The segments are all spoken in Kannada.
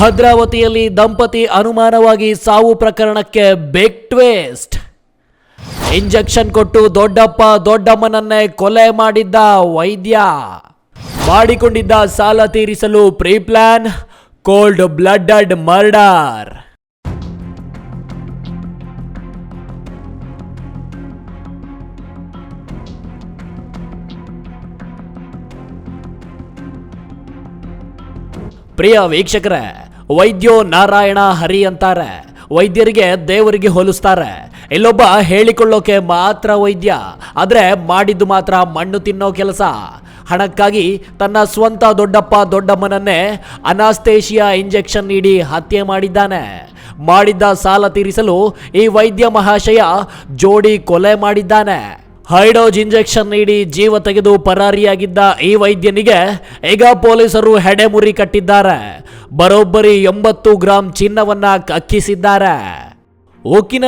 ಭದ್ರಾವತಿಯಲ್ಲಿ ದಂಪತಿ ಅನುಮಾನವಾಗಿ ಸಾವು ಪ್ರಕರಣಕ್ಕೆ ಬಿಗ್ ಟ್ವೇಸ್ಟ್ ಇಂಜೆಕ್ಷನ್ ಕೊಟ್ಟು ದೊಡ್ಡಪ್ಪ ದೊಡ್ಡಮ್ಮನನ್ನೇ ಕೊಲೆ ಮಾಡಿದ್ದ ವೈದ್ಯ. ಮಾಡಿಕೊಂಡಿದ್ದ ಸಾಲ ತೀರಿಸಲು pre plan cold blooded murder ಪ್ರಿಯ ವೀಕ್ಷಕರೇ ವೈದ್ಯೋ ನಾರಾಯಣ ಹರಿ ಅಂತಾರೆ. ವೈದ್ಯರಿಗೆ ದೇವರಿಗೆ ಹೋಲಿಸ್ತಾರೆ. ಇಲ್ಲೊಬ್ಬ ಹೇಳಿಕೊಳ್ಳೋಕೆ ಮಾತ್ರ ವೈದ್ಯ, ಆದ್ರೆ ಮಾಡಿದ್ದು ಮಾತ್ರ ಮಣ್ಣು ತಿನ್ನೋ ಕೆಲಸ. ಹಣಕ್ಕಾಗಿ ತನ್ನ ಸ್ವಂತ ದೊಡ್ಡಪ್ಪ ದೊಡ್ಡಮ್ಮನನ್ನೇ ಅನಾಸ್ತೇಶಿಯಾ ಇಂಜೆಕ್ಷನ್ ನೀಡಿ ಹತ್ಯೆ ಮಾಡಿದ್ದಾನೆ. ಮಾಡಿದ್ದ ಸಾಲ ತೀರಿಸಲು ಈ ವೈದ್ಯ ಮಹಾಶಯ ಜೋಡಿ ಕೊಲೆ ಮಾಡಿದ್ದಾನೆ. ಹೈಡೋಜ್ ಇಂಜೆಕ್ಷನ್ ನೀಡಿ ಜೀವ ತೆಗೆದು ಪರಾರಿಯಾಗಿದ್ದ ಈ ವೈದ್ಯನಿಗೆ ಈಗ ಪೊಲೀಸರು ಹೆಡೆಮುರಿ ಕಟ್ಟಿದ್ದಾರೆ. ಬರೋಬ್ಬರಿ ಎಂಬತ್ತು ಗ್ರಾಂ ಚಿನ್ನವನ್ನ ಕಕ್ಕಿಸಿದ್ದಾರೆ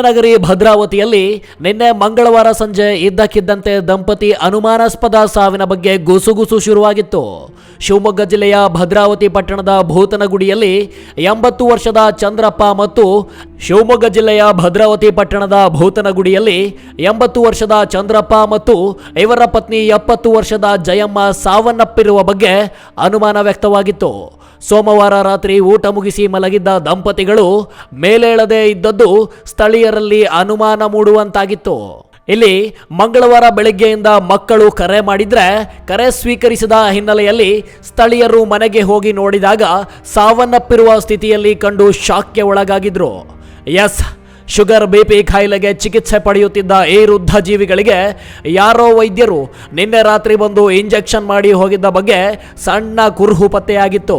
ನಗರಿ ಭದ್ರಾವತಿಯಲ್ಲಿ ನಿನ್ನೆ ಮಂಗಳವಾರ ಸಂಜೆ ಇದ್ದಕ್ಕಿದ್ದಂತೆ ದಂಪತಿ ಅನುಮಾನಾಸ್ಪದ ಸಾವಿನ ಬಗ್ಗೆ ಗುಸುಗುಸು ಶುರುವಾಗಿತ್ತು. ಶಿವಮೊಗ್ಗ ಜಿಲ್ಲೆಯ ಭದ್ರಾವತಿ ಪಟ್ಟಣದ ಭೂತನಗುಡಿಯಲ್ಲಿ ಎಂಬತ್ತು ವರ್ಷದ ಚಂದ್ರಪ್ಪ ಮತ್ತು ಶಿವಮೊಗ್ಗ ಜಿಲ್ಲೆಯ ಭದ್ರಾವತಿ ಪಟ್ಟಣದ ಭೂತನಗುಡಿಯಲ್ಲಿ ಎಂಬತ್ತು ವರ್ಷದ ಚಂದ್ರಪ್ಪ ಮತ್ತು ಇವರ ಪತ್ನಿ ಎಪ್ಪತ್ತು ವರ್ಷದ ಜಯಮ್ಮ ಸಾವನ್ನಪ್ಪಿರುವ ಬಗ್ಗೆ ಅನುಮಾನ ವ್ಯಕ್ತವಾಗಿತ್ತು. ಸೋಮವಾರ ರಾತ್ರಿ ಊಟ ಮುಗಿಸಿ ಮಲಗಿದ್ದ ದಂಪತಿಗಳು ಮೇಲೇಳದೆ ಇದ್ದದ್ದು ಸ್ಥಳೀಯರಲ್ಲಿ ಅನುಮಾನ ಮೂಡುವಂತಾಗಿತ್ತು. ಇಲ್ಲಿ ಮಂಗಳವಾರ ಬೆಳಗ್ಗೆಯಿಂದ ಮಕ್ಕಳು ಕರೆ ಮಾಡಿದ್ರೆ ಕರೆ ಸ್ವೀಕರಿಸಿದ ಹಿನ್ನೆಲೆಯಲ್ಲಿ ಸ್ಥಳೀಯರು ಮನೆಗೆ ಹೋಗಿ ನೋಡಿದಾಗ ಸಾವನ್ನಪ್ಪಿರುವ ಸ್ಥಿತಿಯಲ್ಲಿ ಕಂಡು ಶಾಕ್ಗೆ ಒಳಗಾಗಿದ್ರು. ಎಸ್, ಶುಗರ್ ಬಿಪಿ ಖಾಯಿಲೆಗೆ ಚಿಕಿತ್ಸೆ ಪಡೆಯುತ್ತಿದ್ದ ಈ ವೃದ್ಧ ಜೀವಿಗಳಿಗೆ ಯಾರೋ ವೈದ್ಯರು ನಿನ್ನೆ ರಾತ್ರಿ ಬಂದು ಇಂಜೆಕ್ಷನ್ ಮಾಡಿ ಹೋಗಿದ್ದ ಬಗ್ಗೆ ಸಣ್ಣ ಕುರುಹು ಪತ್ತೆಯಾಗಿತ್ತು.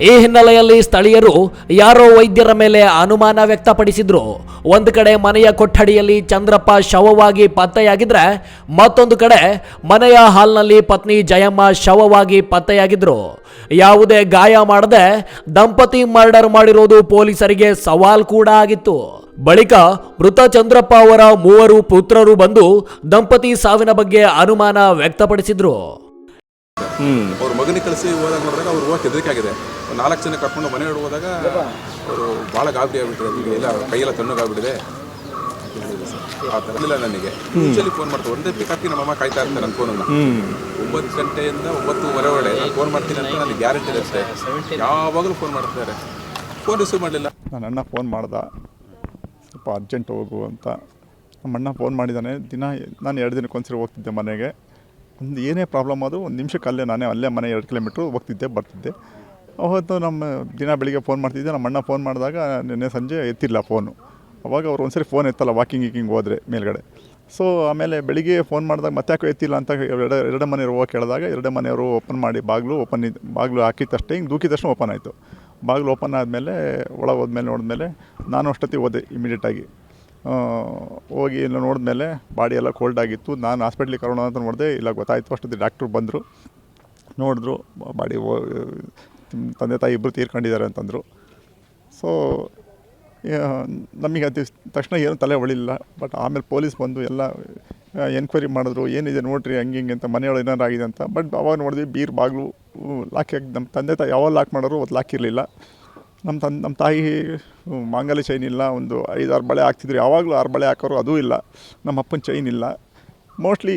ಈ ಹಿನ್ನೆಲೆಯಲ್ಲಿ ಸ್ಥಳೀಯರು ಯಾರೋ ವೈದ್ಯರ ಮೇಲೆ ಅನುಮಾನ ವ್ಯಕ್ತಪಡಿಸಿದ್ರು. ಒಂದು ಕಡೆ ಮನೆಯ ಕೊಠಡಿಯಲ್ಲಿ ಚಂದ್ರಪ್ಪ ಶವವಾಗಿ ಪತ್ತೆಯಾಗಿದ್ರೆ, ಮತ್ತೊಂದು ಕಡೆ ಮನೆಯ ಹಾಲ್ನಲ್ಲಿ ಪತ್ನಿ ಜಯಮ್ಮ ಶವವಾಗಿ ಪತ್ತೆಯಾಗಿದ್ರು. ಯಾವುದೇ ಗಾಯ ಮಾಡದೆ ದಂಪತಿ ಮರ್ಡರ್ ಮಾಡಿರೋದು ಪೊಲೀಸರಿಗೆ ಸವಾಲ್ ಕೂಡ ಆಗಿತ್ತು. ಬಳಿಕ ಮೃತ ಚಂದ್ರಪ್ಪ ಅವರ ಮೂವರು ಪುತ್ರರು ಬಂದು ದಂಪತಿ ಸಾವಿನ ಬಗ್ಗೆ ಅನುಮಾನ ವ್ಯಕ್ತಪಡಿಸಿದ್ರು. ಅವ್ರ ಮಗನಿಗೆ ಕಳಿಸಿ ಹೋದಾಗ ನೋಡಿದಾಗ ಅವ್ರು ಹೋಗಕ್ಕೆ ಹೆದರಿಕೆ ಆಗಿದೆ ಒಂದು ನಾಲ್ಕು ಜನ ಕರ್ಕೊಂಡು ಮನೆ ಹೋದಾಗ ಅವರು ಭಾಳ ಗಾಬರಿ ಆಗ್ಬಿಟ್ಟಿದೆ ಈಗ ಎಲ್ಲ ಕೈಯೆಲ್ಲ ತಣ್ಣಗಾಗ್ಬಿಟ್ಟಿದೆ. ಆ ಥರ ಇಲ್ಲ ನನಗೆ. ಮುಂಚೆಲಿ ಫೋನ್ ಮಾಡ್ತಾರೆ ಒಂದೇ ಪಿಕ್ ಹಾಕಿ ನಮ್ಮಮ್ಮ ಕಾಯ್ತಾ ಇರ್ತಾರೆ ನನ್ನ ಫೋನನ್ನು ಒಂಬತ್ತು ಗಂಟೆಯಿಂದ ಒಂಬತ್ತುವರೆ ಒಳಗೆ ನಾನು ಫೋನ್ ಮಾಡ್ತೀನಿ ಅಂತ ನನಗೆ ಗ್ಯಾರಂಟಿ ಇರುತ್ತೆ. ಯಾವಾಗಲೂ ಫೋನ್ ಮಾಡ್ತಿದ್ದಾರೆ. ಫೋನ್ ರಿಸೀವ್ ಮಾಡಲಿಲ್ಲ. ನಾನು ಅಣ್ಣ ಫೋನ್ ಮಾಡ್ದೆ. ಸ್ವಲ್ಪ ಅರ್ಜೆಂಟ್ ಹೋಗು ಅಂತ. ನಮ್ಮ ಅಣ್ಣ ಫೋನ್ ಮಾಡಿದ್ದಾನೆ ದಿನ ನಾನು ಎರಡು ದಿನಕ್ಕೆ ಒಂದ್ಸರಿ ಹೋಗ್ತಿದ್ದೆ ಮನೆಗೆ. ಒಂದು ಏನೇ ಪ್ರಾಬ್ಲಮ್ ಆದರೂ ಒಂದು ನಿಮಿಷಕ್ಕೆ ಅಲ್ಲೇ ನಾನೇ ಅಲ್ಲೇ ಮನೆ ಎರಡು ಕಿಲೋಮೀಟ್ರು ಹೋಗ್ತಿದ್ದೆ, ಬರ್ತಿದ್ದೆ. ಅವತ್ತು ನಮ್ಮ ದಿನ ಬೆಳಿಗ್ಗೆ ಫೋನ್ ಮಾಡ್ತಿದ್ದೆ, ನಮ್ಮ ಅಣ್ಣ ಫೋನ್ ಮಾಡಿದಾಗ ನಿನ್ನೆ ಸಂಜೆ ಎತ್ತಿಲ್ಲ ಫೋನು ಅವಾಗ ಅವ್ರು ಒಂದ್ಸರಿ ಫೋನ್ ಎತ್ತಲ್ಲ ವಾಕಿಂಗ್ ಗೀಕಿಂಗ್ ಹೋದರೆ ಮೇಲ್ಗಡೆ. ಸೊ ಆಮೇಲೆ ಬೆಳಿಗ್ಗೆ ಫೋನ್ ಮಾಡಿದಾಗ ಮತ್ತೆ ಯಾಕೋ ಎತ್ತಿಲ್ಲ ಅಂತ ಎರಡು ಎರಡು ಮನೆಯವರು ಹೋಗಿ ಕೇಳಿದಾಗ ಎರಡೇ ಮನೆಯವರು ಓಪನ್ ಮಾಡಿ ಬಾಗಿಲು ಓಪನ್ ಇದ್ದು ಬಾಗಿಲು ಹಾಕಿದ ತಕ್ಷಣ ಹಿಂಗೆ ದೂಕಿದ ತಕ್ಷಣ ಓಪನ್ ಆಯಿತು. ಬಾಗಿಲು ಓಪನ್ ಆದಮೇಲೆ, ಒಳಗೆ ಹೋದ್ಮೇಲೆ ನೋಡಿದ್ಮೇಲೆ ನಾನು ಅಷ್ಟೊತ್ತಿಗೆ ಹೋದೆ ಇಮಿಡಿಯೇಟಾಗಿ ಹೋಗಿ ಎಲ್ಲ ನೋಡಿದ್ಮೇಲೆ ಬಾಡಿ ಎಲ್ಲ ಕೋಲ್ಡ್ ಆಗಿತ್ತು. ನಾನು ಹಾಸ್ಪಿಟ್ಲಿಗೆ ಕರೋಣ ಅಂತ ನೋಡಿದೆ, ಇಲ್ಲ ಗೊತ್ತಾಯಿತು. ಅಷ್ಟೊತ್ತಿಗೆ ಡಾಕ್ಟ್ರು ಬಂದರು. ನೋಡಿದ್ರು ಬಾಡಿ ತಂದೆ ತಾಯಿ ಇಬ್ಬರು ತೀರ್ಕೊಂಡಿದ್ದಾರೆ ಅಂತಂದರು. ಸೊ ನಮಗೆ ಅದು ತಕ್ಷಣ ಏನು ತಲೆ ಹೊಳಿಲಿಲ್ಲ ಬಟ್ ಆಮೇಲೆ ಪೊಲೀಸ್ ಬಂದು ಎಲ್ಲ ಎನ್ಕ್ವೈರಿ ಮಾಡಿದ್ರು, ಏನಿದೆ ನೋಡ್ರಿ, ಹಂಗೆ ಹಿಂಗೆ ಅಂತ, ಮನೆಯೊಳಗೆ ಏನಾರು ಆಗಿದೆ ಅಂತ. ಬಟ್ ಅವಾಗ ನೋಡಿದ್ವಿ, ಬೀರ್, ಬಾಗಿಲು, ಲಾಕ್ ಹಾಕಿ ನಮ್ಮ ತಂದೆ ತಾಯಿ ಯಾವಾಗ ಲಾಕ್ ಮಾಡೋರು ಅದು ಲಾಕ್ ಇರಲಿಲ್ಲ. ನಮ್ಮ ತನ್, ನಮ್ಮ ತಾಯಿ ಮಾಂಗಲ್ಯ ಚೈನ್ ಇಲ್ಲ, ಒಂದು ಐದಾರು ಬಳೆ ಹಾಕ್ತಿದ್ರು. ಯಾವಾಗಲೂ ಆರು ಬಳೆ ಹಾಕೋರು ಅದೂ ಇಲ್ಲ. ನಮ್ಮ ಅಪ್ಪನ ಚೈನ್ ಇಲ್ಲ. ಮೋಸ್ಟ್ಲಿ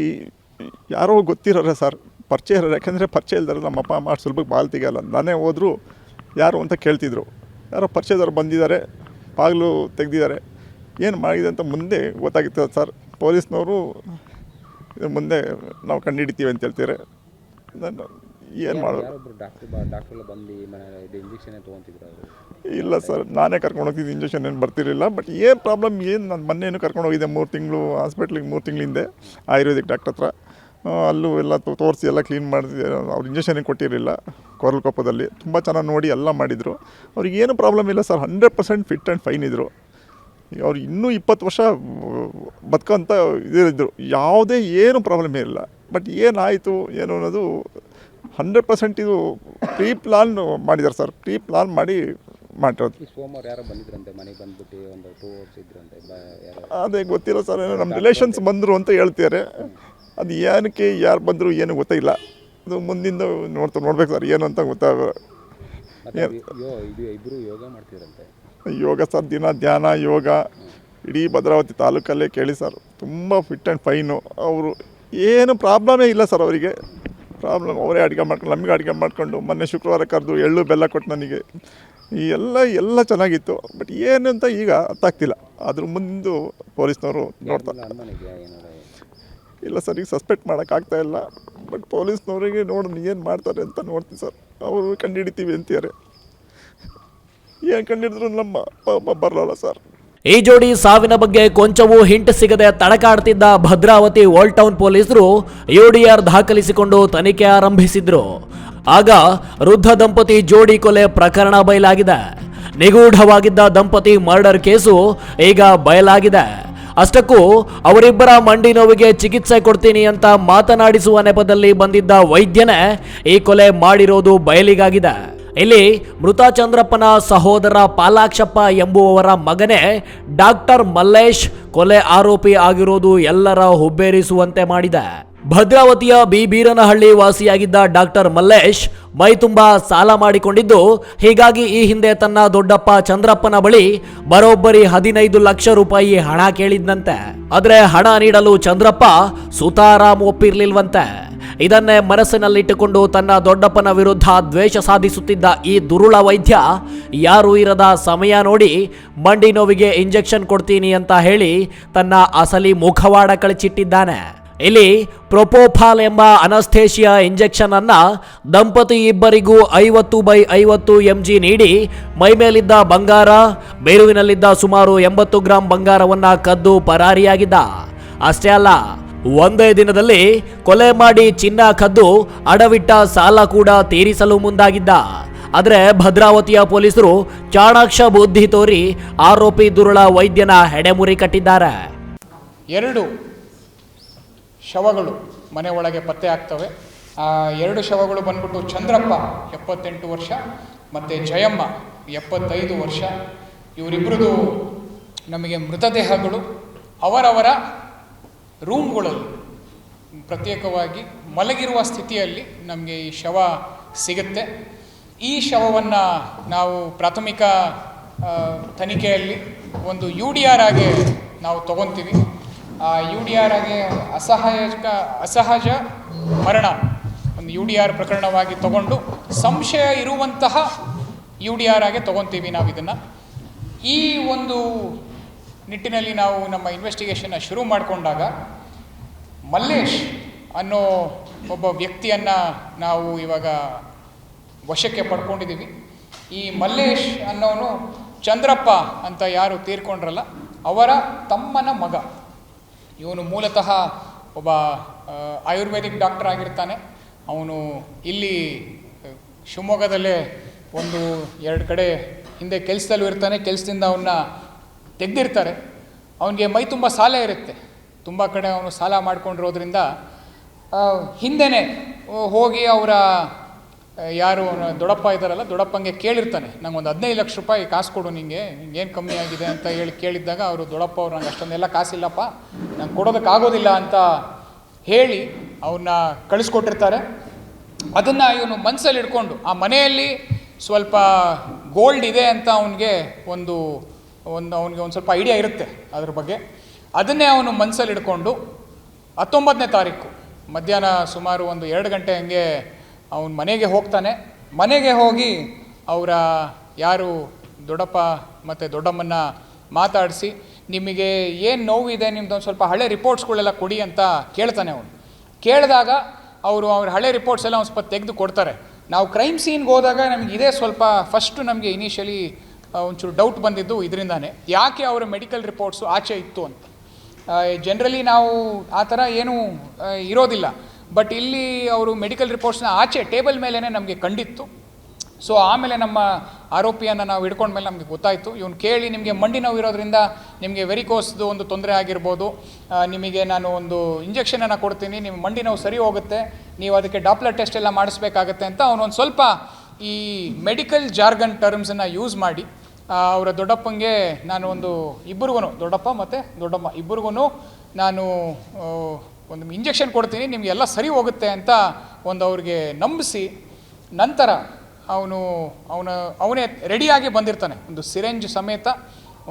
ಯಾರೋ ಗೊತ್ತಿರೋರೆ ಸರ್ ಪರಿಚಯ ಇರೋರು. ಯಾಕೆಂದರೆ ಪರಿಚಯ ಇಲ್ದಾರೆ ನಮ್ಮ ಅಪ್ಪ, ಅಮ್ಮ ಸುಲಭಕ್ಕೆ ಬಾಲ್ ತೆಗಿಯಲ್ಲ. ನಾನೇ ಹೋದರೂ ಯಾರು ಅಂತ ಕೇಳ್ತಿದ್ರು. ಯಾರೋ ಪರಿಚಯದವ್ರು ಬಂದಿದ್ದಾರೆ, ಬಾಗಿಲು ತೆಗೆದಿದ್ದಾರೆ. ಏನು ಮಾಡಿದೆ ಅಂತ ಮುಂದೆ ಗೊತ್ತಾಗಿತ್ತು ಸರ್ ಪೊಲೀಸ್ನವರು ಮುಂದೆ ನಾವು ಕಂಡುಹಿಡಿತೀವಿ ಅಂತ ಹೇಳ್ತೀರಿ ನಾನು ಏನು ಮಾಡೋದು? ಇಲ್ಲ ಸರ್ ನಾನೇ ಕರ್ಕೊಂಡು ಹೋಗ್ತಿದ್ದೆ ಇಂಜೆಕ್ಷನ್ ಏನು ಬರ್ತಿರಲಿಲ್ಲ ಬಟ್ ಏನು ಪ್ರಾಬ್ಲಮ್ ಏನು ನಾನು ಮೊನ್ನೆನೂ ಕರ್ಕೊಂಡು ಹೋಗಿದ್ದೆ ಮೂರು ತಿಂಗಳು ಹಾಸ್ಪಿಟ್ಲಿಗೆ ಮೂರು ತಿಂಗಳ ಹಿಂದೆ ಆಯುರ್ವೇದಿಕ್ ಡಾಕ್ಟರ್ ಹತ್ರ. ಅಲ್ಲೂ ಎಲ್ಲ ತೋರಿಸಿ ಎಲ್ಲ ಕ್ಲೀನ್ ಮಾಡಿದ ಅವ್ರು ಇಂಜೆಕ್ಷನ್ ಕೊಟ್ಟಿರಲಿಲ್ಲ ಕೊರಲ್ಕೊಪ್ಪದಲ್ಲಿ ತುಂಬ ಚೆನ್ನಾಗಿ ನೋಡಿ ಎಲ್ಲ ಮಾಡಿದರು. ಅವ್ರಿಗೆ ಏನು ಪ್ರಾಬ್ಲಮ್ ಇಲ್ಲ sir hundred percent fit and fine ಇದ್ದರು ಅವ್ರು ಇನ್ನೂ ಇಪ್ಪತ್ತು ವರ್ಷ ಬದುಕೋಂಥ ಇದಿದ್ರು ಯಾವುದೇ ಏನು ಪ್ರಾಬ್ಲಮ್ ಇರಲಿಲ್ಲ. ಬಟ್ ಏನಾಯಿತು ಏನು ಅನ್ನೋದು ಹಂಡ್ರೆಡ್ ಪರ್ಸೆಂಟ್ ಇದು ಪ್ರೀ ಪ್ಲಾನ್ ಮಾಡಿದ್ದಾರೆ ಸರ್. ಪ್ರೀ ಪ್ಲಾನ್ ಮಾಡಿ ಮಾಡಿರೋದು ಸೋಮವಾರ ಯಾರೋ ಬಂದಿದ್ರಂತೆ ಮನೆಗೆ ಬಂದ್ಬಿಟ್ಟು ಒಂದು ಟೂ ಅವರ್ಸ್ ಇದ್ರಂತೆ ಅದೇ ಗೊತ್ತಿಲ್ಲ ಸರ್ ನಮ್ಮ ರಿಲೇಷನ್ಸ್ ಬಂದರು ಅಂತ ಹೇಳ್ತಿದ್ದಾರೆ. ಅದು ಏನಕ್ಕೆ ಯಾರು ಬಂದರು ಏನು ಗೊತ್ತಿಲ್ಲ. ಅದು ಮುಂದಿಂದ ನೋಡ್ತಾ ನೋಡ್ಬೇಕು ಸರ್ ಏನು ಅಂತ ಗೊತ್ತಾಗ ಇಬ್ಬರು ಯೋಗ ಮಾಡ್ತಿದ್ರಂತೆ. ಯೋಗ ಸರ್ ದಿನ ಧ್ಯಾನ ಯೋಗ. ಇಡೀ ಭದ್ರಾವತಿ ತಾಲೂಕಲ್ಲೇ ಕೇಳಿ ಸರ್ ತುಂಬ ಫಿಟ್ ಆ್ಯಂಡ್ ಫೈನು ಅವರು ಏನು ಪ್ರಾಬ್ಲಮೇ ಇಲ್ಲ ಸರ್ ಅವರಿಗೆ. ಪ್ರಾಬ್ಲಮ್ ಅವರೇ ಅಡುಗೆ ಮಾಡ್ಕೊಂಡು ನಮಗೆ ಅಡುಗೆ ಮಾಡಿಕೊಂಡು ಮೊನ್ನೆ ಶುಕ್ರವಾರ ಕರೆದು ಎಳ್ಳು ಬೆಲ್ಲ ಕೊಟ್ಟು ನನಗೆ. ಈ ಎಲ್ಲ ಎಲ್ಲ ಚೆನ್ನಾಗಿತ್ತು ಬಟ್ ಏನು ಅಂತ ಈಗ ಅರ್ಥಾಗ್ತಿಲ್ಲ ಅದ್ರ ಮುಂದೆ ಪೊಲೀಸ್ನವರು ನೋಡ್ತಾರೆ ಇಲ್ಲ ಸರ್ ಈಗ ಸಸ್ಪೆಕ್ಟ್ ಮಾಡೋಕ್ಕಾಗ್ತಾ ಇಲ್ಲ ಬಟ್ ಪೊಲೀಸ್ನವರಿಗೆ ನೋಡಿ ಏನು ಮಾಡ್ತಾರೆ ಅಂತ ನೋಡ್ತೀನಿ ಸರ್. ಅವರು ಕಂಡು ಹಿಡಿತೀವಿ ಅಂತಾರೆ ಏನು ಕಂಡುಹಿಡಿದ್ರು ನಮ್ಮ ಅಮ್ಮ ಬರಲ್ಲ ಸರ್. ಈ ಜೋಡಿ ಸಾವಿನ ಬಗ್ಗೆ ಕೊಂಚವೂ ಹಿಂಟ್ ಸಿಗದೆ ತಡಕಾಡ್ತಿದ್ದ ಭದ್ರಾವತಿ ಓಲ್ಡ್ ಟೌನ್ ಪೊಲೀಸರು ಯುಡಿಆರ್ ದಾಖಲಿಸಿಕೊಂಡು ತನಿಖೆ ಆರಂಭಿಸಿದ್ರು. ಆಗ ವೃದ್ಧ ದಂಪತಿ ಜೋಡಿ ಕೊಲೆ ಪ್ರಕರಣ ಬಯಲಾಗಿದೆ. ನಿಗೂಢವಾಗಿದ್ದ ದಂಪತಿ ಮರ್ಡರ್ ಕೇಸು ಈಗ ಬಯಲಾಗಿದೆ. ಅಷ್ಟಕ್ಕೂ ಅವರಿಬ್ಬರ ಮಂಡಿ ನೋವಿಗೆ ಚಿಕಿತ್ಸೆ ಕೊಡ್ತೀನಿ ಅಂತ ಮಾತನಾಡಿಸುವ ನೆಪದಲ್ಲಿ ಬಂದಿದ್ದ ವೈದ್ಯನೇ ಈ ಕೊಲೆ ಮಾಡಿರೋದು ಬಯಲಿಗಾಗಿದೆ. ಇಲ್ಲಿ ಮೃತ ಚಂದ್ರಪ್ಪನ ಸಹೋದರ ಪಾಲಾಕ್ಷಪ್ಪ ಎಂಬುವವರ ಮಗನೇ ಡಾಕ್ಟರ್ ಮಲ್ಲೇಶ್ ಕೊಲೆ ಆರೋಪಿ ಆಗಿರೋದು ಎಲ್ಲರ ಹುಬ್ಬೇರಿಸುವಂತೆ ಮಾಡಿದೆ. ಭದ್ರಾವತಿಯ ಬಿ. ಬೀರನಹಳ್ಳಿ ವಾಸಿಯಾಗಿದ್ದ ಡಾಕ್ಟರ್ ಮಲ್ಲೇಶ್ ಮೈತುಂಬ ಸಾಲ ಮಾಡಿಕೊಂಡಿದ್ದು, ಹೀಗಾಗಿ ಈ ಹಿಂದೆ ತನ್ನ ದೊಡ್ಡಪ್ಪ ಚಂದ್ರಪ್ಪನ ಬಳಿ ಬರೋಬ್ಬರಿ ಹದಿನೈದು ಲಕ್ಷ ರೂಪಾಯಿ ಹಣ ಕೇಳಿದ್ನಂತೆ. ಆದರೆ ಹಣ ನೀಡಲು ಚಂದ್ರಪ್ಪ ಸುತಾರಾಮ್ ಒಪ್ಪಿರ್ಲಿಲ್ವಂತೆ. ಇದನ್ನೇ ಮನಸ್ಸಿನಲ್ಲಿಟ್ಟುಕೊಂಡು ತನ್ನ ದೊಡ್ಡಪ್ಪನ ವಿರುದ್ಧ ದ್ವೇಷ ಸಾಧಿಸುತ್ತಿದ್ದ ಈ ದುರುಳ ವೈದ್ಯ, ಯಾರು ಇರದ ಸಮಯ ನೋಡಿ ಮಂಡಿ ನೋವಿಗೆ ಇಂಜೆಕ್ಷನ್ ಕೊಡ್ತೀನಿ ಅಂತ ಹೇಳಿ ತನ್ನ ಅಸಲಿ ಮುಖವಾಡ ಕಳಚಿಟ್ಟಿದ್ದಾನೆ. ಇಲ್ಲಿ ಪ್ರೊಪೋಫಾಲ್ ಎಂಬ ಅನಸ್ಥೇಷಿಯಾ ಇಂಜೆಕ್ಷನ್ ಅನ್ನ ದಂಪತಿ ಇಬ್ಬರಿಗೂ ಐವತ್ತು ಬೈ ಐವತ್ತು ಎಂಜಿ ನೀಡಿ ಮೈಮೇಲಿದ್ದ ಬಂಗಾರ, ಬೇರುವಿನಲ್ಲಿದ್ದ ಸುಮಾರು ಎಂಬತ್ತು ಗ್ರಾಂ ಬಂಗಾರವನ್ನ ಕದ್ದು ಪರಾರಿಯಾಗಿದ್ದ. ಅಷ್ಟೇ ಅಲ್ಲ, ಒಂದೇ ದಿನದಲ್ಲಿ ಕೊಲೆ ಮಾಡಿ ಚಿನ್ನ ಕದ್ದು ಅಡವಿಟ್ಟ ಸಾಲ ಕೂಡ ತೀರಿಸಲು ಮುಂದಾಗಿದ್ದ. ಆದರೆ ಭದ್ರಾವತಿಯ ಪೊಲೀಸರು ಚಾಣಾಕ್ಷ ಬುದ್ಧಿ ತೋರಿ ಆರೋಪಿ ದುರುಳ ವೈದ್ಯನ ಹೆಡೆಮುರಿ ಕಟ್ಟಿದ್ದಾರೆ. ಎರಡು ಶವಗಳು ಮನೆ ಒಳಗೆ ಪತ್ತೆ ಆಗ್ತವೆ. ಆ, ಎರಡು ಶವಗಳು ಬಂದ್ಬಿಟ್ಟು ಚಂದ್ರಪ್ಪ ಎಪ್ಪತ್ತೆಂಟು ವರ್ಷ ಮತ್ತು ಜಯಮ್ಮ ಎಪ್ಪತ್ತೈದು ವರ್ಷ. ಇವರಿಬ್ಬರದು ನಮಗೆ ಮೃತದೇಹಗಳು ಅವರವರ ರೂಮ್ಗಳಲ್ಲಿ ಪ್ರತ್ಯೇಕವಾಗಿ ಮಲಗಿರುವ ಸ್ಥಿತಿಯಲ್ಲಿ ನಮಗೆ ಈ ಶವ ಸಿಗುತ್ತೆ. ಈ ಶವವನ್ನು ನಾವು ಪ್ರಾಥಮಿಕ ತನಿಖೆಯಲ್ಲಿ ಒಂದು ಯು ಡಿ ಆರ್ ಆಗಿ ನಾವು ತಗೊತೀವಿ. ಯು ಡಿ ಆರ್ ಆಗಿ ಅಸಹಾಯಕ, ಅಸಹಜ ಮರಣ ಒಂದು ಯು ಡಿ ಆರ್ ಪ್ರಕರಣವಾಗಿ ತಗೊಂಡು ಸಂಶಯ ಇರುವಂತಹ ಯು ಡಿ ಆರ್ ಆಗಿ ತಗೊತೀವಿ ನಾವು ಇದನ್ನು. ಈ ಒಂದು ನಿಟ್ಟಿನಲ್ಲಿ ನಾವು ನಮ್ಮ ಇನ್ವೆಸ್ಟಿಗೇಷನ್ನ ಶುರು ಮಾಡಿಕೊಂಡಾಗ ಮಲ್ಲೇಶ್ ಅನ್ನೋ ಒಬ್ಬ ವ್ಯಕ್ತಿಯನ್ನು ನಾವು ಇವಾಗ ವಶಕ್ಕೆ ಪಡ್ಕೊಂಡಿದ್ದೀವಿ ಈ ಮಲ್ಲೇಶ್ ಅನ್ನೋನು ಚಂದ್ರಪ್ಪ ಅಂತ ಯಾರು ತೀರ್ಕೊಂಡ್ರಲ್ಲ, ಅವರ ತಮ್ಮನ ಮಗ. ಇವನು ಮೂಲತಃ ಒಬ್ಬ ಆಯುರ್ವೇದಿಕ್ ಡಾಕ್ಟರ್ ಆಗಿರ್ತಾನೆ. ಅವನು ಇಲ್ಲಿ ಶಿವಮೊಗ್ಗದಲ್ಲೇ ಒಂದು ಎರಡು ಕಡೆ ಹಿಂದೆ ಕೆಲಸದಲ್ಲೂ ಇರ್ತಾನೆ. ಕೆಲಸದಿಂದ ಅವನ್ನ ತೆಗೆದಿರ್ತಾರೆ. ಅವನಿಗೆ ಮೈ ತುಂಬ ಸಾಲ ಇರುತ್ತೆ. ತುಂಬ ಕಡೆ ಅವನು ಸಾಲ ಮಾಡಿಕೊಂಡಿರೋದ್ರಿಂದ ಹಿಂದೆನೇ ಹೋಗಿ ಅವರ ಯಾರು ದೊಡಪ್ಪ ದೊಡ್ಡಪ್ಪ ಇದ್ದಾರಲ್ಲ ದೊಡ್ಡಪ್ಪಂಗೆ ಕೇಳಿರ್ತಾನೆ. ನಂಗೆ ಒಂದು ಹದಿನೈದು ಲಕ್ಷ ರೂಪಾಯಿ ಕಾಸು ಕೊಡು ನಿಂಗೆ ಏನು ಕಮ್ಮಿ ಆಗಿದೆ ಅಂತ ಹೇಳಿ ಕೇಳಿದ್ದಾಗ ಅವರು, ದೊಡ್ಡಪ್ಪ ಅವ್ರು ನಂಗೆ ಅಷ್ಟೊಂದೆಲ್ಲ ಕಾಸಿಲ್ಲಪ್ಪ, ನಂಗೆ ಕೊಡೋದಕ್ಕಾಗೋದಿಲ್ಲ ಅಂತ ಹೇಳಿ ಅವನ್ನ ಕಳಿಸ್ಕೊಟ್ಟಿರ್ತಾರೆ. ಅದನ್ನು ಇವನು ಮನಸ್ಸಲ್ಲಿ ಇಟ್ಕೊಂಡು, ಆ ಮನೆಯಲ್ಲಿ ಸ್ವಲ್ಪ ಗೋಲ್ಡ್ ಇದೆ ಅಂತ ಅವನಿಗೆ ಒಂದು ಒಂದು ಅವನಿಗೆ ಒಂದು ಸ್ವಲ್ಪ ಐಡಿಯಾ ಇರುತ್ತೆ ಅದ್ರ ಬಗ್ಗೆ. ಅದನ್ನೇ ಅವನು ಮನಸ್ಸಲ್ಲಿ ಇಟ್ಕೊಂಡು ಹತ್ತೊಂಬತ್ತನೇ ತಾರೀಕು ಮಧ್ಯಾಹ್ನ ಸುಮಾರು ಒಂದು ಎರಡು ಗಂಟೆ ಹಂಗೆ ಅವನ ಮನೆಗೆ ಹೋಗ್ತಾನೆ. ಮನೆಗೆ ಹೋಗಿ ಅವರ ಯಾರು ದೊಡ್ಡಪ್ಪ ಮತ್ತು ದೊಡ್ಡಮ್ಮನ ಮಾತಾಡಿಸಿ, ನಿಮಗೆ ಏನು ನೋವಿದೆ? ನಿಮ್ದು ಒಂದು ಸ್ವಲ್ಪ ಹಳೆ ರಿಪೋರ್ಟ್ಸ್ಗಳೆಲ್ಲ ಕೊಡಿ ಅಂತ ಕೇಳ್ತಾನೆ ಅವನು. ಕೇಳಿದಾಗ ಅವರು ಅವ್ರ ಹಳೆ ರಿಪೋರ್ಟ್ಸ್ ಎಲ್ಲ ಒಂದು ಸ್ವಲ್ಪ ತೆಗೆದು ಕೊಡ್ತಾರೆ. ನಾವು ಕ್ರೈಮ್ ಸೀನ್ಗೆ ಹೋದಾಗ ನಮಗೆ ಇದೇ ಸ್ವಲ್ಪ ಫಸ್ಟು ನಮಗೆ ಇನಿಷಿಯಲಿ ಒಂಚೂರು ಡೌಟ್ ಬಂದಿದ್ದು ಇದರಿಂದಾನೆ. ಯಾಕೆ ಅವರ ಮೆಡಿಕಲ್ ರಿಪೋರ್ಟ್ಸು ಆಚೆ ಇತ್ತು ಅಂತ? ಜನರಲಿ ನಾವು ಆ ಥರ ಏನೂ ಇರೋದಿಲ್ಲ. ಬಟ್ ಇಲ್ಲಿ ಅವರು ಮೆಡಿಕಲ್ ರಿಪೋರ್ಟ್ಸ್ನ ಆಚೆ ಟೇಬಲ್ ಮೇಲೇ ನಮಗೆ ಕಂಡಿತ್ತು. ಸೊ ಆಮೇಲೆ ನಮ್ಮ ಆರೋಪಿಯನ್ನು ನಾವು ಹಿಡ್ಕೊಂಡ್ಮೇಲೆ ನಮಗೆ ಗೊತ್ತಾಯಿತು. ಇವನು ಕೇಳಿ ನಿಮಗೆ ಮಂಡಿ ನೋವು ಇರೋದ್ರಿಂದ ನಿಮಗೆ ವೆರಿಕೋಸ್ದು ಒಂದು ತೊಂದರೆ ಆಗಿರ್ಬೋದು. ನಿಮಗೆ ನಾನು ಒಂದು ಇಂಜೆಕ್ಷನನ್ನು ಕೊಡ್ತೀನಿ. ನಿಮ್ಮ ಮಂಡಿ ನೋವು ಸರಿ ಹೋಗುತ್ತೆ. ನೀವು ಅದಕ್ಕೆ ಡಾಪ್ಲರ್ ಟೆಸ್ಟ್ ಎಲ್ಲ ಮಾಡಿಸ್ಬೇಕಾಗತ್ತೆ ಅಂತ ಅವನೊಂದು ಸ್ವಲ್ಪ ಈ ಮೆಡಿಕಲ್ ಜಾರ್ಗನ್ ಟರ್ಮ್ಸನ್ನು ಯೂಸ್ ಮಾಡಿ. ಅವರ ದೊಡ್ಡಪ್ಪಂಗೆ ನಾನು ಒಂದು ಇಬ್ಬರಿಗೂ ದೊಡ್ಡಪ್ಪ ಮತ್ತು ದೊಡ್ಡಮ್ಮ ಇಬ್ಬರಿಗೂ ನಾನು ಒಂದು ಇಂಜೆಕ್ಷನ್ ಕೊಡ್ತೀನಿ, ನಿಮಗೆಲ್ಲ ಸರಿ ಹೋಗುತ್ತೆ ಅಂತ ಒಂದು ಅವ್ರಿಗೆ ನಂಬಿಸಿ ನಂತರ ಅವನು ಅವನ, ಅವನೇ ರೆಡಿಯಾಗಿ ಬಂದಿರ್ತಾನೆ. ಒಂದು ಸಿರೆಂಜ್ ಸಮೇತ,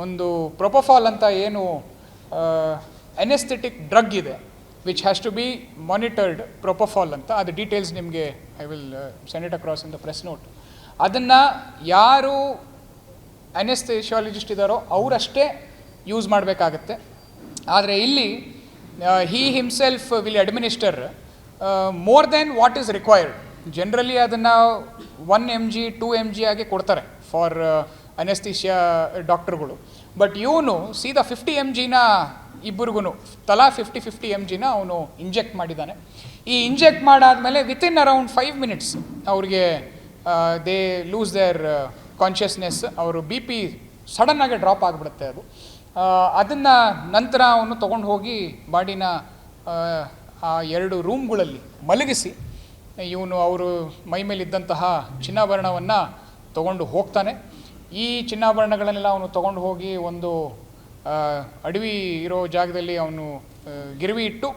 ಒಂದು ಪ್ರೊಪೋಫಾಲ್ ಅಂತ ಏನು ಎನೆಸ್ಥೆಟಿಕ್ ಡ್ರಗ್ ಇದೆ which has to be monitored propofol ಅಂತ. ಅದು ಡೀಟೇಲ್ಸ್ ನಿಮಗೆ I will send it across in the press note ಅದನ್ನು ಯಾರು ಅನೆಸ್ಥೆಷಿಯಾಲಜಿಸ್ಟ್ ಇದ್ದಾರೋ ಅವರಷ್ಟೇ ಯೂಸ್ ಮಾಡಬೇಕಾಗತ್ತೆ. ಆದರೆ ಇಲ್ಲಿ he himself will administer more than what is required generally ಅದನ್ನು one M G two M G ಆಗಿ ಕೊಡ್ತಾರೆ ಫಾರ್ ಅನೆಸ್ಥಿಷಿಯಾ ಡಾಕ್ಟರ್ಗಳು ಬಟ್ ಇವನು ಸೀದಾ ಫಿಫ್ಟಿ ಎಂ ಜಿನ ಇಬ್ಬರಿಗೂ ತಲಾ ಫಿಫ್ಟಿ ಫಿಫ್ಟಿ ಎಂ ಜಿನ ಅವನು ಇಂಜೆಕ್ಟ್ ಮಾಡಿದ್ದಾನೆ. ಈ ಇಂಜೆಕ್ಟ್ ಮಾಡಾದಮೇಲೆ ವಿತಿನ್ ಅರೌಂಡ್ ಫೈವ್ ಮಿನಿಟ್ಸ್ ಅವ್ರಿಗೆ ದೇ ಲೂಸ್ ದೇರ್ ಕಾನ್ಷಿಯಸ್ನೆಸ್ ಅವರು ಬಿ ಪಿ ಸಡನ್ನಾಗಿ ಡ್ರಾಪ್ ಆಗಿಬಿಡುತ್ತೆ ಅದು. ಅದನ್ನು ನಂತರ ಅವನು ತಗೊಂಡು ಹೋಗಿ ಬಾಡಿನ, ಆ ಎರಡು ರೂಮ್ಗಳಲ್ಲಿ ಮಲಗಿಸಿ, ಇವನು ಅವರು ಮೈ ಮೇಲಿದ್ದಂತಹ ಚಿನ್ನಾಭರಣವನ್ನು ತಗೊಂಡು ಹೋಗ್ತಾನೆ. ಈ ಚಿನ್ನಾಭರಣಗಳನ್ನೆಲ್ಲ ಅವನು ತಗೊಂಡು ಹೋಗಿ ಒಂದು ಅಡವಿ ಇರೋ ಜಾಗದಲ್ಲಿ ಅವನು ಗಿರವಿ ಇಟ್ಟು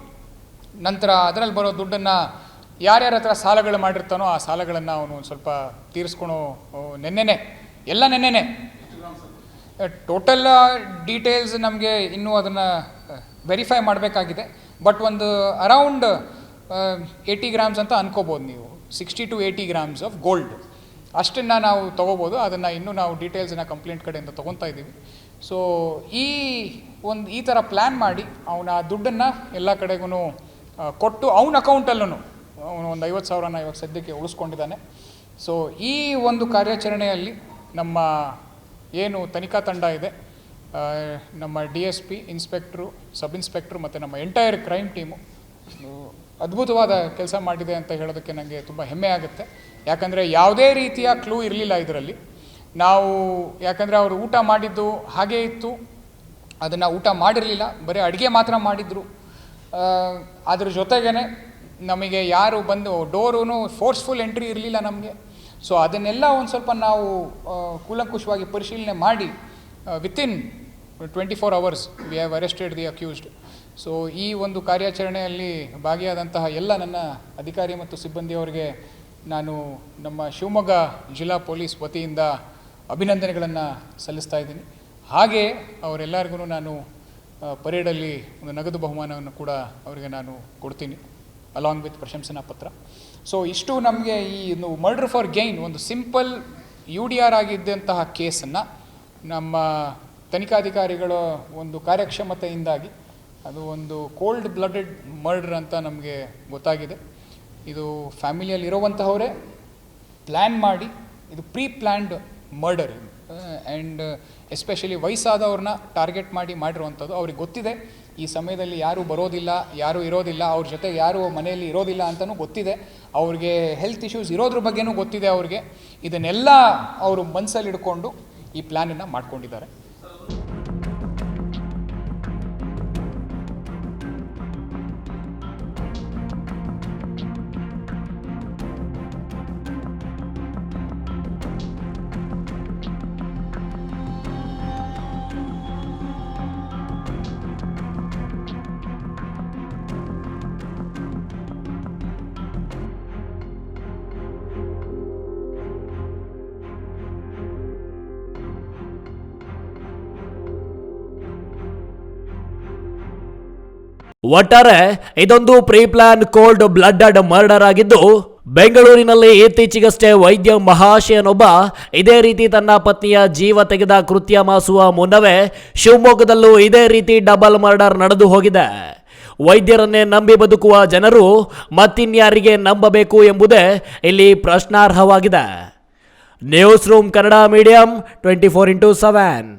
ನಂತರ ಅದರಲ್ಲಿ ಬರೋ ದುಡ್ಡನ್ನು ಯಾರ್ಯಾರ ಹತ್ರ ಸಾಲಗಳು ಮಾಡಿರ್ತಾನೋ ಆ ಸಾಲಗಳನ್ನು ಅವನು ಸ್ವಲ್ಪ ತೀರಿಸ್ಕೊಳೋ ನೆನ್ನೆನೆ, ಎಲ್ಲ ನೆನ್ನೆನೆ ಟೋಟಲ್ ಡೀಟೇಲ್ಸ್ ನಮಗೆ ಇನ್ನೂ ಅದನ್ನು ವೆರಿಫೈ ಮಾಡಬೇಕಾಗಿದೆ. ಬಟ್ ಒಂದು ಅರೌಂಡ್ ಏಯ್ಟಿ ಗ್ರಾಮ್ಸ್ ಅಂತ ಅನ್ಕೋಬೋದು ನೀವು. Sixty to eighty grams of gold ಅಷ್ಟನ್ನು ನಾವು ತೊಗೋಬೋದು. ಅದನ್ನು ಇನ್ನೂ ನಾವು ಡೀಟೇಲ್ಸನ್ನ ಕಂಪ್ಲೇಂಟ್ ಕಡೆಯಿಂದ ತೊಗೊತಾ ಇದ್ದೀವಿ. ಸೊ ಈ ಒಂದು, ಈ ಥರ ಪ್ಲ್ಯಾನ್ ಮಾಡಿ ಅವನ ದುಡ್ಡನ್ನು ಎಲ್ಲ ಕಡೆಗೂ ಕೊಟ್ಟು ಅವನ ಅಕೌಂಟಲ್ಲೂ ಅವನು ಒಂದು ಐವತ್ತು ಸಾವಿರನ ಇವಾಗ ಸದ್ಯಕ್ಕೆ ಉಳಿಸ್ಕೊಂಡಿದ್ದಾನೆ. ಸೊ ಈ ಒಂದು ಕಾರ್ಯಾಚರಣೆಯಲ್ಲಿ ನಮ್ಮ ಏನು ತನಿಖಾ ತಂಡ ಇದೆ ನಮ್ಮ D S P, inspector, sub inspector ಮತ್ತು ನಮ್ಮ ಎಂಟೈರ್ ಕ್ರೈಮ್ ಟೀಮು ಅದ್ಭುತವಾದ ಕೆಲಸ ಮಾಡಿದೆ ಅಂತ ಹೇಳೋದಕ್ಕೆ ನನಗೆ ತುಂಬ ಹೆಮ್ಮೆ ಆಗುತ್ತೆ. ಯಾಕಂದರೆ ಯಾವುದೇ ರೀತಿಯ ಕ್ಲೂ ಇರಲಿಲ್ಲ ಇದರಲ್ಲಿ. ನಾವು ಯಾಕಂದರೆ ಅವರು ಊಟ ಮಾಡಿದ್ದು ಹಾಗೇ ಇತ್ತು. ಅದನ್ನು ಊಟ ಮಾಡಿರಲಿಲ್ಲ. ಬರೀ ಅಡುಗೆ ಮಾತ್ರ ಮಾಡಿದ್ರು. ಅದ್ರ ಜೊತೆಗೇ ನಮಗೆ ಯಾರು ಬಂದು ಡೋರೂ ಫೋರ್ಸ್ಫುಲ್ ಎಂಟ್ರಿ ಇರಲಿಲ್ಲ ನಮಗೆ. ಸೊ ಅದನ್ನೆಲ್ಲ ಒಂದು ಸ್ವಲ್ಪ ನಾವು ಕೂಲಂಕುಷವಾಗಿ ಪರಿಶೀಲನೆ ಮಾಡಿ within twenty four hours we have arrested the accused so ಈ ಒಂದು ಕಾರ್ಯಾಚರಣೆಯಲ್ಲಿ ಭಾಗಿಯಾದಂತಹ ಎಲ್ಲ ನನ್ನ ಅಧಿಕಾರಿ ಮತ್ತು ಸಿಬ್ಬಂದಿಯವರಿಗೆ ನಾನು ನಮ್ಮ ಶಿವಮೊಗ್ಗ ಜಿಲ್ಲಾ ಪೊಲೀಸ್ ವತಿಯಿಂದ ಅಭಿನಂದನೆಗಳನ್ನು ಸಲ್ಲಿಸ್ತಾ ಇದ್ದೀನಿ. ಹಾಗೆ ಅವರೆಲ್ಲರಿಗೂ ನಾನು ಪರೇಡಲ್ಲಿ ಒಂದು ನಗದು ಬಹುಮಾನವನ್ನು ಕೂಡ ಅವರಿಗೆ ನಾನು ಕೊಡ್ತೀನಿ ಅಲಾಂಗ್ ವಿತ್ ಪ್ರಶಂಸನಾ ಪತ್ರ. ಸೊ ಇಷ್ಟು ನಮಗೆ ಈ ಮರ್ಡರ್ ಫಾರ್ ಗೈನ್ ಒಂದು ಸಿಂಪಲ್ ಯು ಡಿ ಆರ್ ಆಗಿದ್ದಂತಹ ಕೇಸನ್ನು ನಮ್ಮ ತನಿಖಾಧಿಕಾರಿಗಳ ಒಂದು ಕಾರ್ಯಕ್ಷಮತೆಯಿಂದಾಗಿ ಅದು ಒಂದು ಕೋಲ್ಡ್ ಬ್ಲಡೆಡ್ ಮರ್ಡರ್ ಅಂತ ನಮಗೆ ಗೊತ್ತಾಗಿದೆ. ಇದು ಫ್ಯಾಮಿಲಿಯಲ್ಲಿ ಇರುವಂತಹವರೇ ಪ್ಲ್ಯಾನ್ ಮಾಡಿ, ಇದು pre planned murder and especially ವಯಸ್ಸಾದವ್ರನ್ನ target ಮಾಡಿ ಮಾಡಿರುವಂಥದ್ದು ಅವ್ರಿಗೆ ಗೊತ್ತಿದೆ. ಈ ಸಮಯದಲ್ಲಿ ಯಾರೂ ಬರೋದಿಲ್ಲ, ಯಾರೂ ಇರೋದಿಲ್ಲ, ಅವ್ರ ಜೊತೆ ಯಾರೂ ಮನೆಯಲ್ಲಿ ಇರೋದಿಲ್ಲ ಅಂತಲೂ ಗೊತ್ತಿದೆ. ಅವ್ರಿಗೆ ಹೆಲ್ತ್ ಇಶ್ಯೂಸ್ ಇರೋದ್ರ ಬಗ್ಗೆನೂ ಗೊತ್ತಿದೆ ಅವ್ರಿಗೆ. ಇದನ್ನೆಲ್ಲ ಅವರು ಮನಸ್ಸಲ್ಲಿ ಇಟ್ಕೊಂಡು ಈ ಪ್ಲ್ಯಾನನ್ನು ಮಾಡ್ಕೊಂಡಿದ್ದಾರೆ. ಒಟ್ಟಾರೆ ಇದೊಂದು pre plan cold blood murder ಆಗಿದ್ದು, ಬೆಂಗಳೂರಿನಲ್ಲಿ ಇತ್ತೀಚೆಗಷ್ಟೇ ವೈದ್ಯ ಮಹಾಶಯನೊಬ್ಬ ಇದೇ ರೀತಿ ತನ್ನ ಪತ್ನಿಯ ಜೀವ ತೆಗೆದ ಕೃತ್ಯ ಮಾಸುವ ಮುನ್ನವೇ ಶಿವಮೊಗ್ಗದಲ್ಲೂ ಇದೇ ರೀತಿ ಡಬಲ್ ಮರ್ಡರ್ ನಡೆದು ಹೋಗಿದೆ. ವೈದ್ಯರನ್ನೇ ನಂಬಿ ಬದುಕುವ ಜನರು ಮತ್ತಿನ್ಯಾರಿಗೆ ನಂಬಬೇಕು ಎಂಬುದೇ ಇಲ್ಲಿ ಪ್ರಶ್ನಾರ್ಹವಾಗಿದೆ. News room Kannada medium, twenty four into seven.